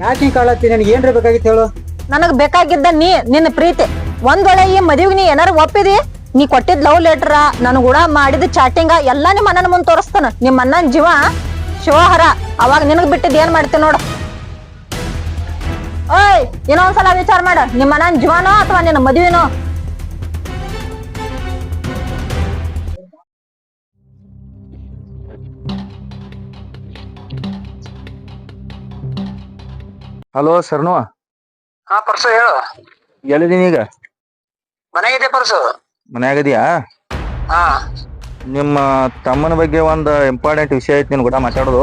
ಯಾಕೆ ಕಾಳತ್ತಿ? ನನಗೆ ಏನ್ರ ಬೇಕಾಗಿತ್ತು ಹೇಳು. ನನಗ್ ಬೇಕಾಗಿದ್ದ ನೀ, ನಿನ್ನ ಪ್ರೀತಿ. ಒಂದ್ ವೇಳೆ ಈ ಮದುವೆಗೆ ನೀ ಏನಾರ ಒಪ್ಪಿದಿ, ನೀ ಕೊಟ್ಟಿದ್ ಲವ್ ಲೆಟರ್ ನನ್ ಕೂಡ ಮಾಡಿದ ಚಾಟಿಂಗ ಎಲ್ಲಾ ನಿಮ್ಮ ಅಣ್ಣನ ಮುಂದ್ ತೋರಿಸ್ತಾನ. ನಿಮ್ಮ ಅಣ್ಣನ ಜೀವ ಶಿವಹರ, ಅವಾಗ ನಿನಗ್ ಬಿಟ್ಟಿದ್ ಏನ್ ಮಾಡ್ತೀನಿ ನೋಡು. ಓಯ್ ಒಂದ್ಸಲ ವಿಚಾರ ಮಾಡ. ನಿಮ್ಮ ಅಣ್ಣನ ಜೀವನೋ ಅಥವಾ ನಿನ್ನ ಮದುವೆನೋ? ಹಲೋ ಸರ್ನು ಹಾ ಪರ್ಸು ಹೇಳು. ಎಲ್ಲಿದೀನಿ ಈಗ? ಮನೆಗಿದೆ ಪರ್ಸು. ಮನ್ಯಾಗದಿಯಾ ಹಾ. ನಿಮ್ಮ ತಮ್ಮನ ಬಗ್ಗೆ ಒಂದು ಇಂಪಾರ್ಟೆಂಟ್ ವಿಷಯ ಐತಿ ನಿನ್ ಕೂಡ ಮಾತಾಡೋದು.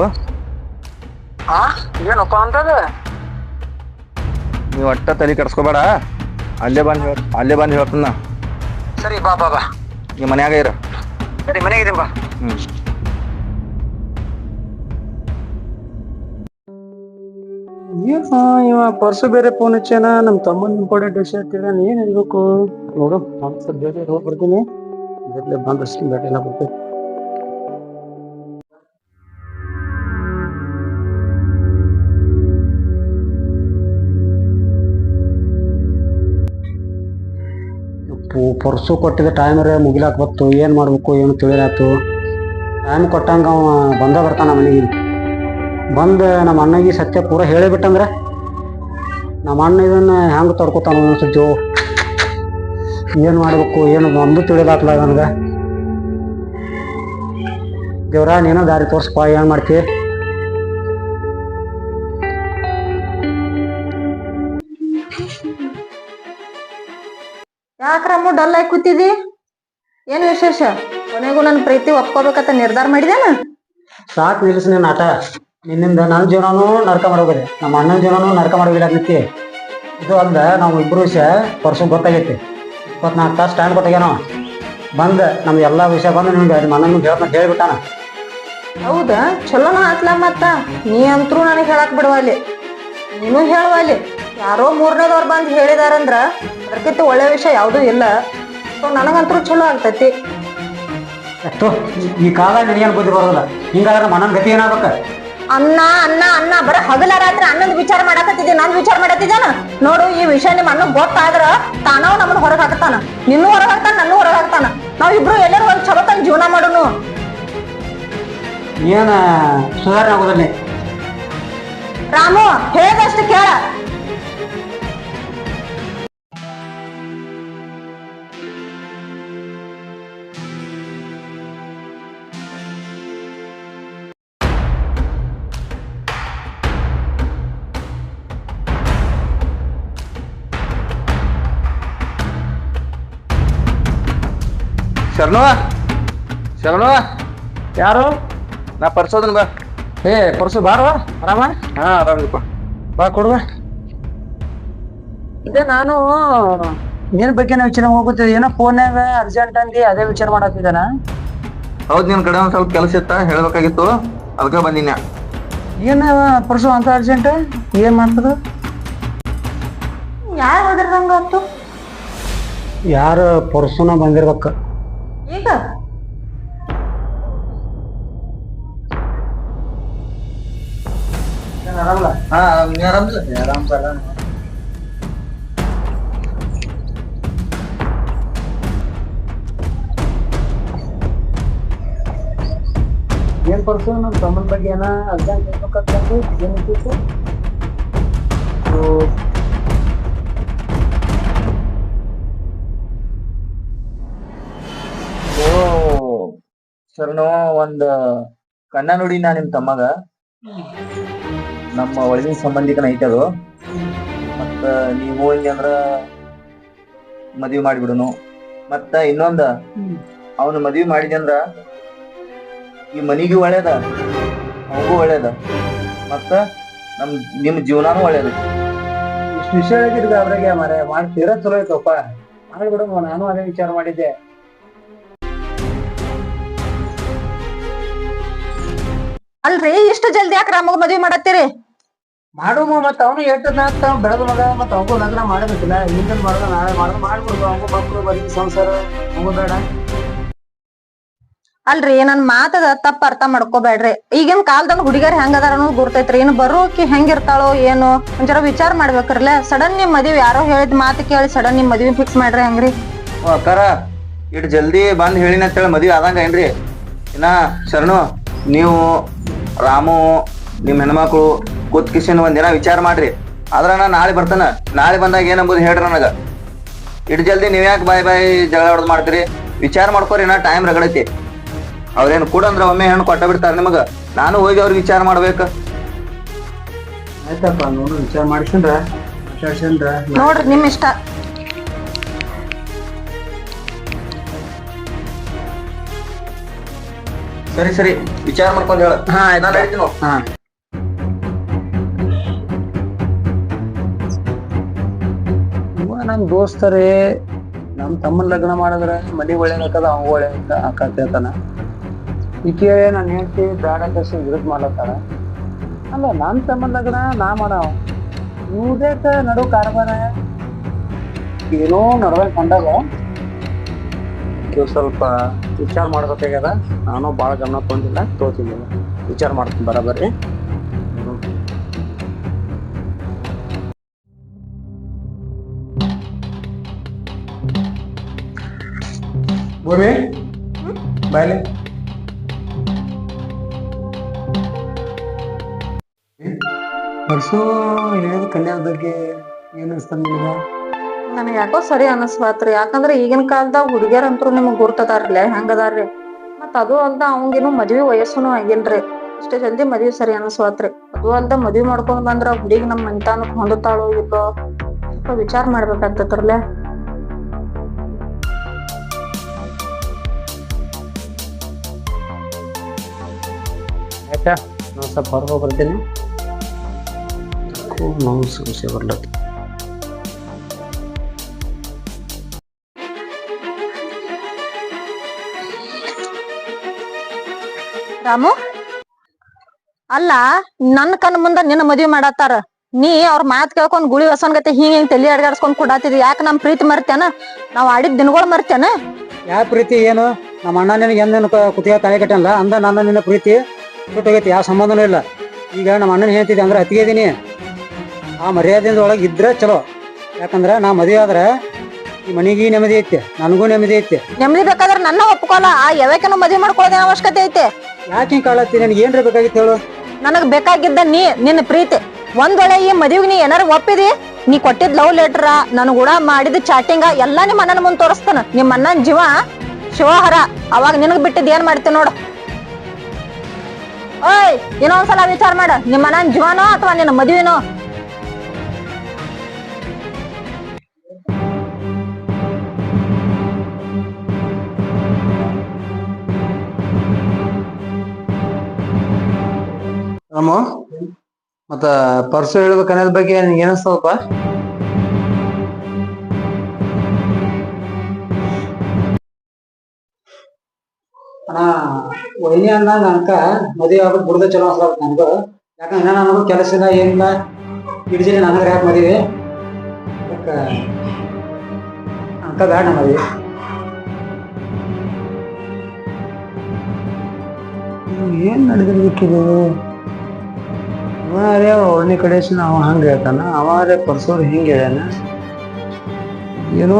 ಹಾ ಏನಪ್ಪ ಅಂತದ? ನೀವು ಒಟ್ಟ ತಲೆ ಕೆಡ್ಸ್ಕೊಬೇಡ. ಅಲ್ಲೇ ಬಂದು ಹೇಳ್ ಅಲ್ಲೇ ಬಂದು ಹೇಳ್ತೀನಿ ನಾ. ಸರಿ ಬಾ ಬಾ ಬಾ. ನಿಮ್ಮ ಮನ್ಯಾಗ ಇರ. ಸರಿ ಮನೆಗಿದ್ದೀನಿ ಬಾ. ಹ್ಮ್. ಏನ ಇವ ಪರ್ಸು ಬೇರೆ ಫೋನ್ ಹಚ್ಚಾನ ನಮ್ಮ ತಮ್ಮನ ಇಂಪಾರ್ಟೆಂಟ್ ವಿಷಯ ಹೇಳ್ತಿದ್ದಾನ ಏನ್ ಹೇಳ್ಬೇಕು? ನೋಡು, ನಾನ್ ಸ್ವಲ್ಪ ಜೊತೆ ಹೋಗಿ ಬರ್ತೀನಿ. ಜೊತೆ ಬಂದಷ್ಟು ಬೇಟೆ ಎಲ್ಲ ಬರ್ತೀನಿ ಪರ್ಸು ಕೊಟ್ಟಿದ್ದ ಟೈಮರ ಮುಗಿಲಾಕ್ ಬತ್ತು ಏನು ಮಾಡ್ಬೇಕು, ಏನು ತಿಳಿರಾತು ಟೈಮ್ ಕೊಟ್ಟಂಗ ಅವ ಬಂದ ಬರ್ತಾನ ಮನೆಗೆ. ಬಂದ ನಮ್ಮ ಅಣ್ಣಗೆ ಸತ್ಯ ಪೂರ ಹೇಳಿಬಿಟ್ಟಂದ್ರೆ ನಮ್ಮ ಅಣ್ಣ ಇದನ್ನ ಹೆಂಗ್ ತಡ್ಕೊತಾನ ಜೋ. ಏನು ಮಾಡಬೇಕು ಏನು ಒಂದು ತಿಳಿದಾಗ್ಲ ನನಗೆ? ದೇವ್ರ ನೀನೋ ದಾರಿ ತೋರಿಸ್ಪ ಏನು ಮಾಡ್ತಿ? ಯಾಕ್ರಮ್ಮ ಡಲ್ ಆಗಿ ಕೂತಿದಿ? ಏನು ವಿಶೇಷ? ಕೊನೆಗೂ ನನ್ನ ಪ್ರೀತಿ ಒಪ್ಕೋಬೇಕಂತ ನಿರ್ಧಾರ ಮಾಡಿದೇನ ಸಾಕು ನಿಲ್ಲಿಸ್ ನೀನು ಆಟ. ನಿನ್ನಿಂದ ನನ್ನ ಜೀವನನೂ ನರಕ ಮಾಡೋಗಿದೆ ನಮ್ಮ ಅಣ್ಣನ ಜೀವನನೂ ನರಕ ಮಾಡೋಗಿಲ್ಲತಿ ಇದು ಅಲ್ದ ನಾವು ಇಬ್ಬರು ವಿಷಯ ಪರ್ಸು ಗೊತ್ತಾಗೈತಿ. ಇಪ್ಪತ್ನಾಲ್ಕು ತಾಸು ಸ್ಟ್ಯಾಂಡ್ ಕೊಟ್ಟಾಗೇನೋ ಬಂದ ನಮ್ಮ ಎಲ್ಲ ವಿಷಯ ಬಂದು ನಿಮ್ಗೆ ನಿಮ್ಮ ಅಣ್ಣನ ಹೇಳ್ತ ಹೇಳ್ಬಿಟ್ಟಾನ. ಹೌದಾ? ಚಲೋನ ಆತ್ಲ ಮತ್ತ? ನೀ ಅಂತರೂ ನನಗೆ ಹೇಳಕ್ ಬಿಡವಲ್ಲಿ ನೀನು ಹೇಳುವಲ್ಲಿ ಯಾರೋ ಮೂರನೇದವ್ರು ಬಂದು ಹೇಳಿದಾರಂದ್ರ ಅದಕ್ಕಿಂತ ಒಳ್ಳೆ ವಿಷಯ ಯಾವುದೂ ಇಲ್ಲ. ಸೊ ನನಗಂತರೂ ಚಲೋ ಆಗ್ತೈತಿ ಎಷ್ಟೋ ಈ ಕಾಲ ನಿನಗೇನು ಬುದ್ಧಿ ಬರೋದಿಲ್ಲ? ಹಿಂಗಾದ್ರೆ ನಮ್ಮ ಅಣ್ಣನ ಗತಿ ಏನಾಗ್ಬೇಕ? ಅನ್ನ ಅನ್ನ ಅನ್ನ ಬರ ಹಗಲ ರಾತ್ರಿ ಅನ್ನದ ವಿಚಾರ ಮಾಡಕತ್ತಿದ್ದೆ ನಾನು ವಿಚಾರ ಮಾಡತ್ತಿದ್ದಾನ ನೋಡು ಈ ವಿಷಯ ನಿಮ್ ಅನ್ನ ಗೊತ್ತಾದ್ರ ತಾನವ್ ನಮ್ಮನ್ನ ಹೊರಗೆ ಹಾಕ್ತಾನ. ನಿನ್ನೂ ಹೊರಗೆ ಹಾಕ್ತಾನ ನನ್ನೂ ಹೊರಗೆ ಹಾಕ್ತಾನ. ನಾವ್ ಇಬ್ರು ಎಲ್ಲರೂ ಒಂದ್ ಚಲೋ ತಂಗ್ ಜೀವನ ಮಾಡುನು. ಏನ ಸುಧಾರಣೆ ಆಗೋದಲ್ಲಿ. ರಾಮು ಹೇಗಷ್ಟು ಕೇಳ? ಶರಣು ಶರಣು ಯಾರು? ನಾ ಪರ್ಸೋದನ್ ಬಾ. ಏ ಪರ್ಸು ಬಾರ ಆರಾಮ? ಹಾ ಆರಾಮಪ್ಪ. ಬಾ ಕೊಡುವ. ಇದೇ ನಾನು ನಿನ್ ಬಗ್ಗೆ ವಿಚಾರ ಹೋಗುತ್ತಿದ್ದೆ ಏನೋ ಫೋನ್ಯಾಗ ಅರ್ಜೆಂಟ್ ಅಂದಿ ಅದೇ ವಿಚಾರ ಮಾಡತ್ತಿದ್ದಾನ ಹೌದ್ ನಿನ್ ಕಡೆ ಒಂದ್ ಸ್ವಲ್ಪ ಕೆಲಸ ಇತ್ತ? ಹೇಳ್ಬೇಕಾಗಿತ್ತು. ಅದಕ್ಕ ಬಂದಿನ ಏನ ಪರ್ಸು ಅಂತ ಅರ್ಜೆಂಟ್ ಏನ್ ಮಾಡ್ತದ? ಯಾರು ಹೋದ್ರದಂಗ ಆತು ಯಾರ ಪರ್ಸುನ ಬಂದಿರ್ಬೇಕ. ಈಗ ಹಾ ನೀ ಆರಾಮಿಲ್ಲ ಆರಾಮ್ ಏನ್ ಪರ್ಸು ನಮ್ ತಮ್ಮನ ಬಗ್ಗೆ ಏನ ಅರ್ಜೆಂಟ್ ಇರ್ಬೇಕಂತಂದು ಏನ್ ಶರಣು, ಒಂದ್ ಕಣ್ಣ ನೋಡಿ ನಾ ನಿಮ್ ತಮ್ಮಗ. ನಮ್ಮ ಒಳಗಿನ ಸಂಬಂಧಿಕನ ಐತೆ ಅದು. ಮತ್ತ ನೀವು ಹಿಂಗೆ ಅಂದ್ರ ಮದ್ವಿ ಮಾಡಿಬಿಡುನು. ಮತ್ತ ಇನ್ನೊಂದ, ಅವನು ಮದ್ವಿ ಮಾಡಿದೆ ಅಂದ್ರ ಈ ಮನಿಗೂ ಒಳ್ಳೇದ, ಅವಗೂ ಒಳ್ಳೇದ. ಮತ್ತ ನಮ್, ನಿಮ್ ಜೀವನಾನು ಒಳ್ಳೇದ. ಇಷ್ಟು ವಿಷಯ ಆಗಿರ್ಗ ಅದ್ರಾಗೆ ಮರೆ ಮಾಡಿ ತೀರಾ ಚಲೋ ಐತಪ್ಪ ಮಾಡ್ಬಿಡು ನಾನು ಅದೇ ವಿಚಾರ ಮಾಡಿದ್ದೆ. ಅಲ್ರಿ ಇಷ್ಟು ಜಲ್ದಿ ಯಾಕೆ ರಾಮಗ ಮದ್ವಿ ಮಾಡತ್ತೀರಿ? ಮಾಡು ಮತ್ತ ಅವನು ಎಟ್ಟದ ಬೆಳೆದ ಮಗ ಮತ್ತ ಅವಗೂ ಲಗ್ನ ಮಾಡಬೇಕಿಲ್ಲ. ಹಿಂದಿನ ಮಾಡೋದ ನಾಳೆ ಮಾಡೋದು ಮಾಡ್ಬಿಡ್ದು ಅವಂಗು ಮಕ್ಕಳು ಬರೀ ಸಂಸಾರ ಅವಂಗು ಬೇಡ. ಅಲ್ರಿ ನನ್ ಮಾತದ ತಪ್ಪ ಅರ್ಥ ಮಾಡ್ಕೋಬೇಡ್ರಿ. ಈಗಿನ ಕಾಲದಾಗ ಹುಡುಗಿಯರ್ ಹೆಂಗ್ ಅದಾರ ಅನ್ನೋದು ಗುರ್ತೈತ್ರಿ. ಏನು ಬರೋಕಿ ಹೆಂಗಿರ್ತಾಳೋ ಏನು ಒಂಚೂರ ವಿಚಾರ ಮಾಡ್ಬೇಕ್ರಲ್ಲ. ಸಡನ್ ನಿಮ್ ಮದ್ವಿ ಯಾರೋ ಹೇಳಿದ್ ಮಾತು ಕೇಳಿ ಸಡನ್ ನಿಮ್ ಮದ್ವಿ ಫಿಕ್ಸ್ ಮಾಡ್ರಿ ಹೆಂಗ್ರಿ? ಅಕ್ಕಾರ ಇಟ್ ಜಲ್ದಿ ಬಂದ್ ಹೇಳಿನ ಅಂತೇಳಿ ಮದ್ವಿ ಆದಂಗ ಏನ್ರಿ? ಇನ್ನ ಶರಣು ನೀವು ರಾಮು ನಿಮ್ ಹೆಣ್ಮಕ್ಳು ಕೂತ್ ಕಿಶನ್ ಒಂದಿನ ವಿಚಾರ ಮಾಡ್ರಿ. ಆದ್ರ ನಾ ನಾಳೆ ಬರ್ತಾನ. ನಾಳೆ ಬಂದಾಗ ಏನಂಬುದು ಹೇಳ್ರಿ ನನಗ. ಇಟ್ ಜಲ್ದಿ ನೀವ್ ಯಾಕೆ ಬಾಯ್ ಬಾಯ್ ಜಗಳ ಹೊಡೆದ್ ಮಾಡ್ತೀರಿ? ವಿಚಾರ ಮಾಡ್ಕೋರಿ ನಾ ಟೈಮ್ ರಗಡೈತಿ. ಅವ್ರೇನು ಕೂಡ ಅಂದ್ರ ಒಮ್ಮೆ ಹೆಣ್ಣು ಕೊಟ್ಟ ಬಿಡ್ತಾರ ನಿಮಗ. ನಾನು ಹೋಗಿ ಅವ್ರಿಗೆ ವಿಚಾರ ಮಾಡ್ಬೇಕು. ಆಯ್ತಪ್ಪ ನೋಡು ವಿಚಾರ ಮಾಡಿಸ್ಕೊಂಡ್ರ ನೋಡ್ರಿ ನಿಮ್ ಇಷ್ಟ. ಸರಿ ಸರಿ. ವಿಚಾರ ಮಾಡ್ಕೊಂಡು ಹೇಳ. ಹಾ ನಾನು ಹೇಳ್ತೀನಿ ನೋಡ್. ಹಾ. ಇವ ನಮ್ ದೋಸ್ತರೇ ನಮ್ ತಮ್ಮನ್ ಲಗ್ನ ಮಾಡಿದ್ರ ಮನಿ ಅಂತ ಅವ ಕತೆ ಆಕತ್ತೇತಾನ ಈಕೆ ನಾನು ಹೇಳ್ತಿ ಬ್ಯಾಡ ಕಸಿ ವಿರುದ್ಧ ಮಾಡ್ಲತ್ತಾಳ. ಅಲ್ಲ ನಮ್ ತಮ್ಮನ ಲಗ್ನ ನಾ ಮಾಡವ ಇವ್ದೇಕ ನಡು ಕಾರ್ಬಾರ ಏನೋ ನಡ್ದಂಗ್ ಕಂಡಾಗ. ಇವ್ ಸ್ವಲ್ಪ ವಿಚಾರ ಮಾಡ್ಬೇಕಾಗ್ಯದ? ನಾನು ಭಾಳ ಗಮನ ಕೊಂಡಿಲ್ಲ ತೋತಿದ್ದೀನಿ ವಿಚಾರ ಮಾಡ್ತೀನಿ ಬರೋಬರ್ರಿ ಭೂಮಿ ಬಾಯ್ಲಿ. ವರ್ಷ ಹೇಳಿದ ಕನ್ಯಾದ ಬಗ್ಗೆ ಏನು ಅನ್ಸ್ತದ ನಿನಗ ಯಾಕೋ ಸರಿ ಅನಸ್ವಾತ್ರಿ ಯಾಕಂದ್ರೆ ಈಗಿನ ಕಾಲದಾಗ ಹುಡುಗಿಯರ್ ಅಂತೂ ನಿಮಗ್ ಗುರ್ತದಾರ್ಲೆ? ಹಂಗದಾರ್ರಿ. ಮತ್ ಅದು ಅಲ್ದ ಅವಂಗೇನು ಮದ್ವಿ ವಯಸ್ಸುನು ಆಗಿಲ್ರಿ. ಅಷ್ಟೇ ಜಲ್ದಿ ಮದ್ವಿ ಸರಿ ಅನಸ್ವಾತ್ರಿ ಅದು ಅಲ್ದ ಮದ್ವಿ ಮಾಡ್ಕೊಂಡ್ ಬಂದ್ರ ಹುಡುಗಿ ನಮ್ ಮನಿತಾನಕ್ ಹೊಂದುತ್ತಾಳೋ ಇಲ್ಲೋ? ಸ್ವಲ್ಪ ವಿಚಾರ ಮಾಡ್ಬೇಕಾಗ್ತತ್ರಲೆ? ಆಯ್ತಾ? ನಾನು ಸ್ವಲ್ಪ ಹೊರಗೆ ಬರ್ತೀನಿ. ಸಮಸ್ಯೆ ಬರ್ಲತ್ತ. ರಾಮು? ಅಲ್ಲ ನನ್ನ ಕಣ್ ಮುಂದ ನಿನ್ನ ಮದ್ವಿ ಮಾಡತ್ತಾರ. ನೀ ಅವ್ರ ಮಾತ್ ಕೇಳ್ಕೊಂಡ್ ಗುಳಿ ಹೊಸನ್ ಗತೆ ಹಿಂಗ್ ಹಿಂಗ್ ತಲೆ ಅಡ್ಗಾಡ್ಸ್ಕೊಂಡ್ ಕೊಡಾತಿದ್. ಯಾಕೆ ನಮ್ ಪ್ರೀತಿ ಮರ್ತೇನ ನಾವ್ ಆಡಿದ ದಿನಗಳು ಮರ್ತೇನ ಯಾವ ಪ್ರೀತಿ ಏನು? ನಮ್ಮ ಅಣ್ಣ ನಿನಗೆ ಎಂದೇನು ಕುತಿಯ ತಲೆ ಕಟ್ಟಲ್ಲ ಅಂದ ನನ್ನ ನಿನ್ನ ಪ್ರೀತಿ ಸುಟ್ಟೋಗೈತಿ. ಯಾವ ಸಂಬಂಧನೂ ಇಲ್ಲ. ಈಗ ನಮ್ಮ ಅಣ್ಣನ ಹೇಳ್ತಿದ್ದೆ ಅಂದ್ರೆ ಹತ್ತಿಗೆದೀನಿ ಆ ಮರ್ಯಾದೆಯಿಂದ ಒಳಗೆ ಇದ್ರೆ ಚಲೋ. ಯಾಕಂದ್ರೆ ನಾ ಮದುವೆ ಆದ್ರೆ ಈ ಮನೆಗೆ ನೆಮ್ಮದಿ ಐತೆ. ನನಗೂ ನೆಮ್ಮದಿ ಐತೆ. ನೆಮ್ಮದಿ ಬೇಕಾದ್ರೆ ನನ್ನ ಒಪ್ಕೊಲ್ಲ. ಆ ಯಾವಕ್ಕೇನು ಮದುವೆ ಮಾಡ್ಕೊಳ್ಳೋದೇ ಅವಶ್ಯಕತೆ ಐತೆ? ಯಾಕೆ ಕಾಳತ್ತಿ ನನಗೆ ಏನ್ರ ಬೇಕಾಗಿತ್ತು ಹೇಳು. ನನಗ್ ಬೇಕಾಗಿದ್ದ ನೀ, ನಿನ್ನ ಪ್ರೀತಿ. ಒಂದೊಳೆ ಈ ಮದುವೆಗೆ ನೀ ಏನಾರ ಒಪ್ಪಿದಿ? ನೀ ಕೊಟ್ಟಿದ್ ಲವ್ ಲೆಟರ್ ನನ್ ಕೂಡ ಮಾಡಿದ ಚಾಟಿಂಗ ಎಲ್ಲಾ ನಿಮ್ಮ ಅಣ್ಣನ ಮುಂದೆ ತೋರಿಸ್ತಾನ. ನಿಮ್ಮ ಅಣ್ಣನ ಜೀವ ಶಿವಹರ. ಅವಾಗ ನಿನಗ್ ಬಿಟ್ಟಿದ್ ಏನ್ ಮಾಡ್ತೀನಿ ನೋಡು. ಓಯ್, ಇನ್ನೊಂದ್ಸಲ ವಿಚಾರ ಮಾಡ. ನಿಮ್ಮ ಅಣ್ಣನ ಜೀವನೋ ಅಥವಾ ನಿನ್ನ ಮದ್ವಿನೋ? ರಾಮು ಮತ್ತ ಪರ್ಸು ಹೇಳ್ಬೇಕು ಅನ್ನೋದ್ ಬಗ್ಗೆ ನಿನ್ಗೆ ಏನಿಸ್ತದಪ್ಪ ಅಣ್ಣ ವೈನಿ ಅಂದಂಗ ಅನ್ಕ ಮದುವೆ ಆಗ್ಬಿಟ್ಟು ಬಿಡದೆ ಚಲೋ ಅನ್ಸಲ್ಲ ನನಗೂ. ಯಾಕಂದ್ರೆ ನನಗೂ ಕೆಲಸ ಇಲ್ಲ ಏನಿಲ್ಲ ಹಿಡಿದಿಲ್ಲ ನನಗೆ ಯಾಕೆ ಮದುವೆ. ಅನ್ಕ ಬೇಡ ಮದುವೆ. ಏನ್ ನಡೆದಿರ್ಬೇಕಿದು ಅವ ಒಳ್ಳೆ ಕಡೆ ಅವ ಹಂಗೆ ಹೇಳ್ತಾನ? ಅವರೇ ಪರ್ಸೋರು ಹಿಂಗೆ ಹೇಳ್ಯಾನ. ಏನೋ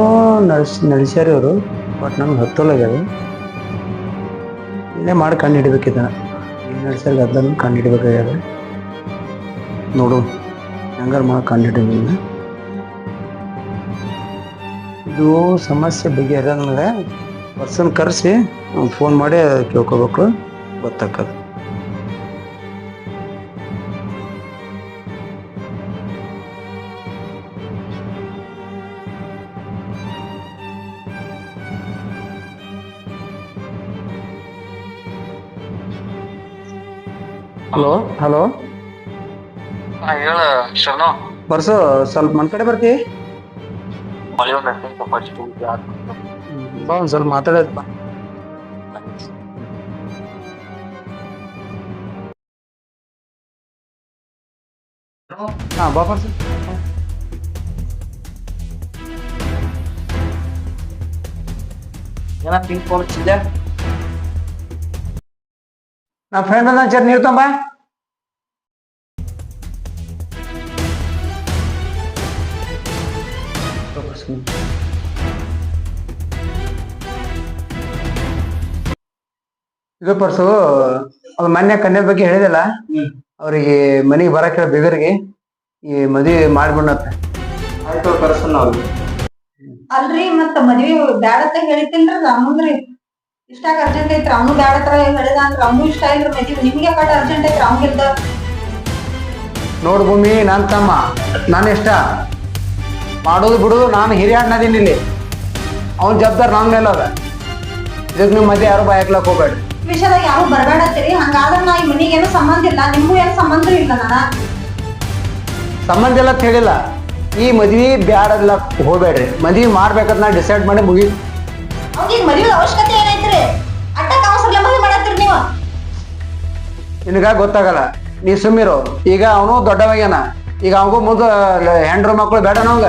ನಡೆಸ್ ನಡೆಸ್ಯಾರ ಇವರು, ಬಟ್ ನಮ್ಗೆ ಹತ್ತೋಲಾಗ್ಯದ ಇಲ್ಲೇ ಮಾಡಿ ಕಂಡು ಹಿಡಿಬೇಕಿದ ಏನು ಕಂಡು ಹಿಡಿಬೇಕಾಗ್ಯದ. ನೋಡು, ಹೆಂಗಾರ ಮಾಡಿ ಕಂಡು ಇದು ಸಮಸ್ಯೆ ಬಗ್ಗೆ ನನಗೆ ಪರ್ಸನ್ ಕರೆಸಿ ಫೋನ್ ಮಾಡಿ ಕೇಳ್ಕೊಬೇಕು ಗೊತ್ತಾಕದು ಹಲೋ ಹಲೋ. ಹಾ ಹೇಳ ಶರಣು. ಬರ್ಸು ಸ್ವಲ್ಪ ಮನ್ ಕಡೆ ಬರ್ತಿ. ಮಳೆ ಒಂದ್ ಬಾ ಒಂದ್ ಸ್ವಲ್ಪ ಮಾತಾಡೋದು ಬಾ. ಹಾ ಬಾ ಬರ್ಸು. ಏನ ಪಿಂಕ್ ಫೋನ್ ಹಚ್ಚಿದ್ದೆ ನಮ್ಮ ಫ್ರೆಂಡ್ ಬಂದ ಚರ್ ನೀರು ತಂಬ ಇದು ಪರ್ಸು ಅವ್ರು ಮೊನ್ನೆ ಕನ್ಯದ ಬಗ್ಗೆ ಹೇಳಿದಲ್ಲ? ಅವರಿಗೆ ಮನೆಗೆ ಬರಕ್ಕೆ ಬಿಗರಿಗೆ. ಈ ಮದುವೆ ಮಾಡ್ಬಿಡತ್ತ ಆಯ್ತು ಪರ್ಸನ್ ಅವ್ರಿಗೆ ಅಲ್ರಿ ಮತ್ತ ಮದ್ವಿ ಬ್ಯಾಡತ್ತ ಹೇಳಿತಿಲ್ರಿ ರಾಮಂದ್ರಿ ಇಷ್ಟಾಗ ಅರ್ಜೆಂಟ್ ಐತ್ರ ಅವನು ಬ್ಯಾಡತ್ರ ಹೇಳಿದ ಅಂದ್ರೆ ಅವನು ಇಷ್ಟ ಇಲ್ರಿ ಮದ್ವಿ ನಿಮ್ಗೆ ಕಟ್ಟ ಅರ್ಜೆಂಟ್ ಐತ್ರ ಅವ್ನಿಲ್ದ ನೋಡು ಭೂಮಿ ನನ್ ತಮ್ಮ ನಾನು ಇಷ್ಟ ಮಾಡೋದು ಬಿಡೋದು ನಾನು ಹಿರಿಯ ಅಣ್ಣದೀನಿ ಇಲ್ಲಿ. ಅವ್ನ ಜವಾಬ್ದಾರ್ ನಾನ್ ಮೇಲೆ ಅದ ಇದಕ್ಕೆ ನೀವು ಮಧ್ಯೆ ಯಾರು ಬಾಯಕ್ಲಕ್ ಹೋಗ್ಬೇಡ್ರಿ ಹೋಗ್ಬೇಡ. ವಿಷಯದಾಗ ಯಾರು ಬರಬೇಡತ್ತೀರಿ ಹಂಗಾದ್ರೆ ನಾ ಈ ಮನಿಗೆ ಏನು ಸಂಬಂಧ ಇಲ್ಲ ನಿಮ್ಗೂ ಏನು ಸಂಬಂಧ ಇಲ್ಲ ನಾನು. ಸಂಬಂಧ ಇಲ್ಲ ಅಂತ ಹೇಳಿಲ್ಲ. ಈ ಮದ್ವಿ ಬ್ಯಾಡಲ್ಲ ಹೋಗ್ಬೇಡ್ರಿ. ಮದ್ವಿ ಮಾಡ್ಬೇಕಂತ ನಾ ಡಿಸೈಡ್ ಮಾಡಿ ಮುಗಿ ಅವ್ನಿಗೆ ಮದ್ವೆ ಅವಶ್ಯಕತೆ ಏನೈತ್ರಿ? ಅಟ್ಟ ಅವಸರಲೆ ಮದ್ವೆ ಮಾಡತ್ತೀರಿ ನೀವು. ನಿನಗ ಗೊತ್ತಾಗಲ್ಲ. ನೀ ಸುಮ್ಮಿರು ಈಗ ಅವನು ದೊಡ್ಡವಾಗ್ಯಾನ. ಈಗ ಅವಗೂ ಮುಂದೆ ಹೆಂಡ್ರು ಮಕ್ಕಳು ಬೇಡ ನವಂಗ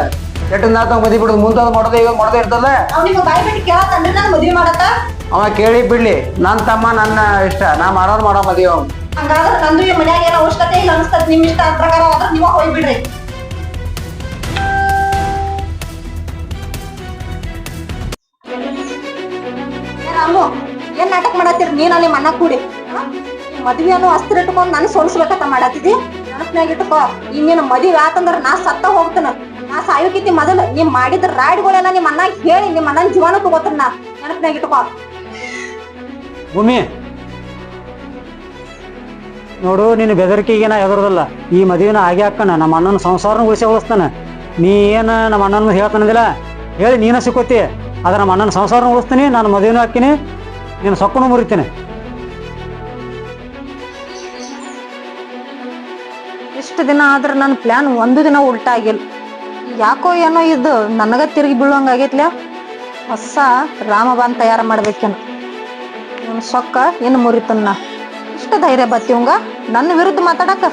ಕೆಟ್ಟದ ಮದಿ ಬಿಡೋದು ಮುಂದೆ ಮಾಡೋದು ಈಗ ಮಾಡೋದೇ ಇರ್ತಲ್ಲ ಅವ್ ನಿಮ್ಗೆ ಬಾಯಿ ಬಿಟ್ಟು ಕೇಳತ್ತನ್ರಿ ನಾನು ಮದ್ವೆ ಮಾಡತ್ತ? ಅವ ಕೇಳಿ ಬಿಡ್ಲಿ. ನನ್ನ ತಮ್ಮ ನನ್ನ ಇಷ್ಟ. ನಾ ಮಾಡೋರು ಮಾಡೋ ಮದಿ ಅವ್ನು. ಹಂಗಾದ್ರೆ ನಂದು ಈ ಮನ್ಯಾಗ ಏನು ಅವಶ್ಯಕತೆ ಇಲ್ಲ ಅನ್ಸ್ತದ. ನಿಮ್ ಇಷ್ಟ ಪ್ರಕಾರ ಆದ್ರ ನೀವ ಹೋಗ್ಬಿಡ್ರಿ. ಮಾಡತ್ತೀರಿ ನೀನ್ ಅಲ್ಲಿ ಮನ್ನ ಕೂಡಿ. ಮದ್ವೆ ಅನ್ನೋ ಅಸ್ತ್ರ ಇಟ್ಕೊಂಡ್ ನನ್ ಸೋಲ್ಸ್ಬೇಕಂತ ಮಾಡತ್ತಿದಿ ನೆನಪಿನಾಗ ಇಟ್ಕೋ. ಈಗ ನೀನು ಮದ್ವಿ ಆತಂದ್ರ ನಾ ಸತ್ತ ಹೋಗ್ತನ. ನಾ ಸಾಯೋಕಿತಿ ಮೊದಲು ನೀವ್ ಮಾಡಿದ ರಾಡ್ಗಳೆಲ್ಲ ನಿಮ್ಮ ಅನ್ನ ಹೇಳಿ, ನಿಮ್ಮ ಅಣ್ಣನ ಜೀವನ ತಗೋತಾನ ನಾ. ನೆನಪಿನಾಗ ಇಟ್ಕೋ. ಭೂಮಿ, ನೋಡು, ನಿನ್ನ ಬೆದರಿಕೆಗೆ ನಾ ಹೆದರದಲ್ಲ. ಈ ಮದುವೆನ ಆಗಿ ಹಾಕಣ. ನಮ್ಮ ಅಣ್ಣನ ಸಂಸಾರನ ಉಳಿಸಿ ಉಳಿಸ್ತಾನೆ. ನೀ ಏನು ನಮ್ಮ ಅಣ್ಣನ ಹೇಳ್ತಾನಂದಿಲ್ಲ? ಹೇಳಿ ನೀನ ಸಿಕ್ಕೋತಿ ಆದ್ರೆ ನಮ್ಮ ಅಣ್ಣನ ಸಂಸಾರನ ಉಳಿಸ್ತೀನಿ, ನಾನು ಮದುವೆನೂ ಹಾಕ್ತೀನಿ. ನೀನು ಸೊಕ್ಕನು ಮುರಿತೇನೆ. ಇಷ್ಟು ದಿನ ಆದ್ರೆ ನನ್ನ ಪ್ಲಾನ್ ಒಂದು ದಿನ ಉಲ್ಟಾ ಆಗಿಲ್ಲ. ಯಾಕೋ ಏನೋ ಇದು ನನಗ ತಿರುಗಿ ಬೀಳುವಂಗಾಗೈತ್ಲ ಹೊಸ ರಾಮಬಾನ್ ತಯಾರು ಮಾಡ್ಬೇಕೇನು. ಸೊಕ್ಕ ಏನು ಮುರಿತನ್ನ ಇಷ್ಟು ಧೈರ್ಯ ಬತ್ತಿವಂಗ ನನ್ನ ವಿರುದ್ಧ ಮಾತಾಡಕ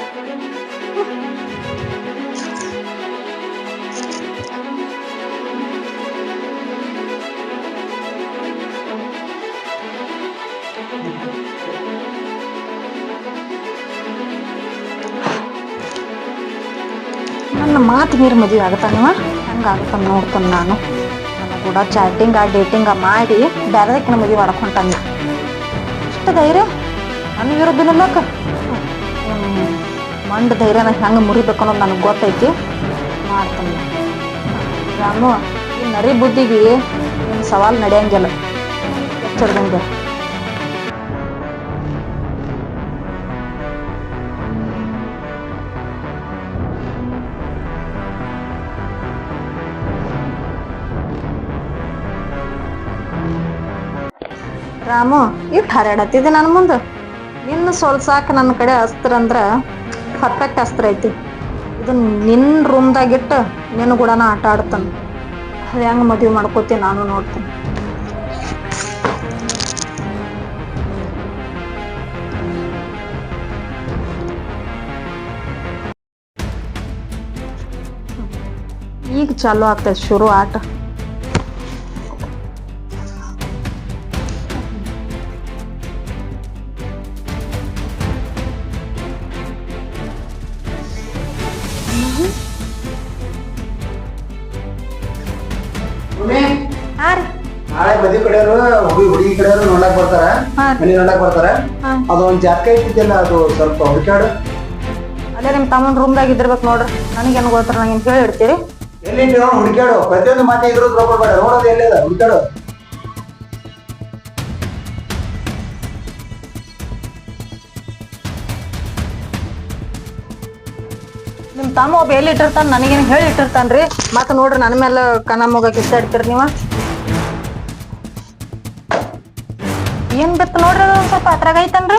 ಮೀರಿ ಮದುವೆ ಆಗತ್ತಾನವ? ಹಂಗಾಗತ್ತಾನ ನೋಡ್ತಾನ ನಾನು. ನನ್ನ ಕೂಡ ಚಾಟಿಂಗ ಡೇಟಿಂಗ ಮಾಡಿ ಬೇರೆದಕ್ಕೆ ಮದುವೆ ಮಾಡ್ಕೊಂತಾನ ಇಷ್ಟ ಧೈರ್ಯ? ನನ್ನ ವಿರುದ್ಧ ಮಂಡ ಧೈರ್ಯನ ಹೆಂಗೆ ಮುರಿಬೇಕು ಅನ್ನೋದು ನನಗೆ ಗೊತ್ತೈತಿ. ಮಾಡ್ತಾನೆ. ನಾನು ಈ ನರಿ ಬುದ್ಧಿಗೆ ಸವಾಲು ನಡೆಯಂಗಿಲ್ಲ. ಎಚ್ಚರದಿಂದ. ರಾಮು ಇಟ್ಟು ಹರಡತ್ತಿದೆ ನನ್ನ ಮುಂದೆ. ನಿನ್ನ ಸೊಲ್ಸಾಕ ನನ್ನ ಕಡೆ ಅಸ್ತ್ರ ಅಂದ್ರ ಪರ್ಫೆಕ್ಟ್ ಅಸ್ತ್ರ ಐತಿ. ಇದು ನಿನ್ನ ರೂಮ್ದಾಗಿಟ್ಟು ನಿನ್ನ ಕೂಡ ಆಟ ಆಡ್ತಾನೆ. ಅದು ಹೆಂಗೆ ಮದುವೆ ಮಾಡ್ಕೋತೀನಿ ನಾನು ನೋಡ್ತೀನಿ. ಈಗ ಚಾಲು ಆಗ್ತದೆ ಶುರು ಆಟ. ನೋಡಕ್ ಬರ್ತಾರ. ಮನಿ ನೋಡಕ್ ಬರ್ತಾರ. ಅದೊಂದ್ ಅದು ಜಾತಕ ಐತಿದ್ಯಲ್ಲ ಅದು ಸ್ವಲ್ಪ ಹುಡುಕಾಡು. ಅಲ್ಲೇ ನಿಮ್ಮ ತಮ್ಮನ ರೂಮ್ದಾಗ ಇದ್ದಿರ್ಬೇಕು ನೋಡ್ರಿ. ನನಗೇನು ಗೊತ್ತಾರ ನಂಗೆ ಹೇಳಿ ಇಡ್ತೀರಿ. ಎಲ್ಲಿ ನೋಡ್ ಹುಡುಕಾಡು ಪ್ರತಿಯೊಂದು ಮಾತೆ ಇದ್ರು ಬರ್ಬೇಡ ನೋಡೋದು ಎಲ್ಲಿದ ಹುಡುಕಾಡು ನಿಮ್ಮ ತಮ್ಮ ಒಬ್ಬ ಎಲ್ಲಿ ಇಟ್ಟಿರ್ತಾನ? ನನಗೇನು ಹೇಳಿ ಇಟ್ಟಿರ್ತಾನ್ರಿ? ಮತ್ತೆ ನೋಡ್ರಿ ನನ್ನ ಮೇಲೆ ಕನ ಮಗ ಕಿತ್ತಾಡ್ತೀರಿ ನೀವು? ಏನ್ ಬಿತ್ತು ನೋಡ್ರಿ ಸ್ವಲ್ಪ ಅದ್ರಾಗ ಐತನ್ರಿ?